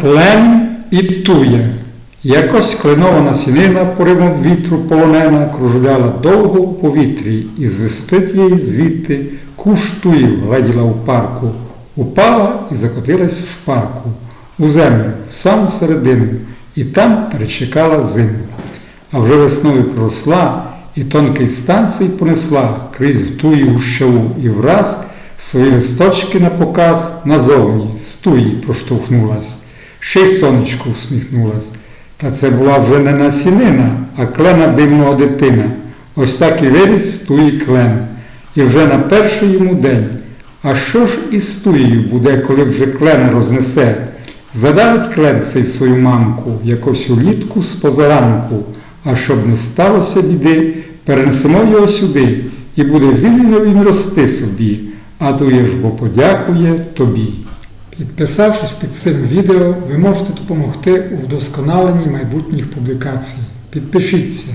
Клен і тує. Якось кленована сінина поривом вітру полонена кружляла довго у повітрі, і з висоти тієї звідти куш туїв гледіла у парку, упала і закотилась в шпарку, у землю, в саму середину, і там перечекала зиму. А вже весною проросла, і тонкий станцій понесла крізь в туї гущаву, і враз свої листочки на показ назовні з туї проштовхнулась, ще й сонечку всміхнулась. Та це була вже не насінина, а клена дивного дитина. Ось так і виріс туї клен. І вже на перший йому день. А що ж із туєю буде, коли вже клена рознесе? Задавить клен цей свою мамку якось улітку з позаранку, а щоб не сталося біди, перенесемо його сюди, і буде вільно він рости собі, а тує ж бо подякує тобі. Підписавшись під цим відео, ви можете допомогти у вдосконаленні майбутніх публікацій. Підпишіться.